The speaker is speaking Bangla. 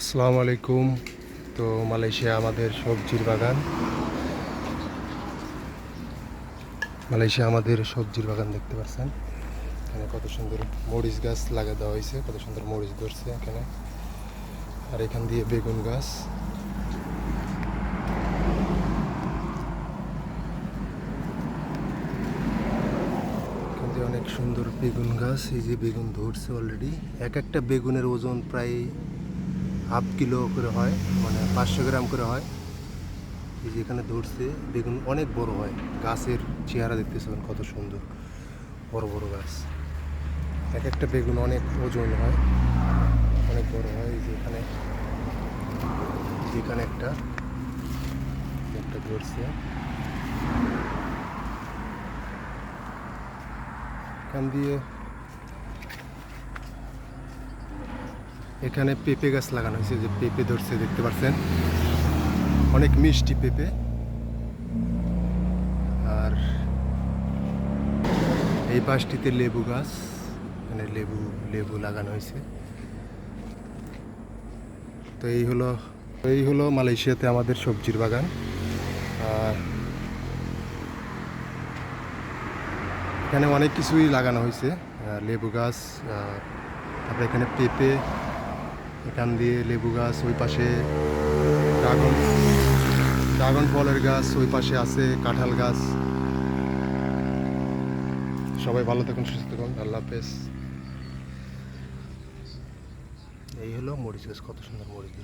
আসসালামু আলাইকুম। তো মালয়েশিয়া আমাদের সবজির বাগান। মালয়েশিয়া আমাদের সবজির বাগান দেখতে পাচ্ছেন। এখানে কত সুন্দর মরিচ গাছ লাগা দেওয়া হয়েছে, কত সুন্দর মরিচ ধরছে এখানে। আর এখান দিয়ে বেগুন গাছ। এখান দিয়ে অনেক সুন্দর বেগুন গাছ, এই যে বেগুন ধরছে অলরেডি এক একটা বেগুনের ওজন প্রায় হাফ কিলো করে হয় মানে পাঁচশো গ্রাম করে হয়। এই যে এখানে ধরছে বেগুন অনেক বড় হয়। গাছের চেহারা দেখতে দেখতেছেন কত সুন্দর। বড় বড় গাছ। এক একটা বেগুন অনেক ওজন হয়, অনেক বড় হয়। এই যে এখানে যেখানে একটা একটা ধরছে। এখান দিয়ে এখানে পেঁপে গাছ লাগানো হয়েছে, যে পেঁপে ধরছে, দেখতে পাচ্ছেন অনেক মিষ্টি পেঁপে। আর এই পাশটিতে লেবু গাছ, এখানে লেবু লেবু লাগানো হয়েছে। তো এই হলো এই হলো মালয়েশিয়াতে আমাদের সবজির বাগান। আর এখানে অনেক কিছুই লাগানো হয়েছে লেবু গাছ তারপরে এখানে পেঁপে এখান দিয়ে লেবু গাছ, ওই পাশে ড্রাগন ড্রাগন ফলের গাছ, ওই পাশে আছে কাঁঠাল গাছ। সবাই ভালো থাকুন, সুস্থ থাকুন। আল্লাহ হাফেজ। এই হলো মরিচ গাছ, কত সুন্দর মরিচ।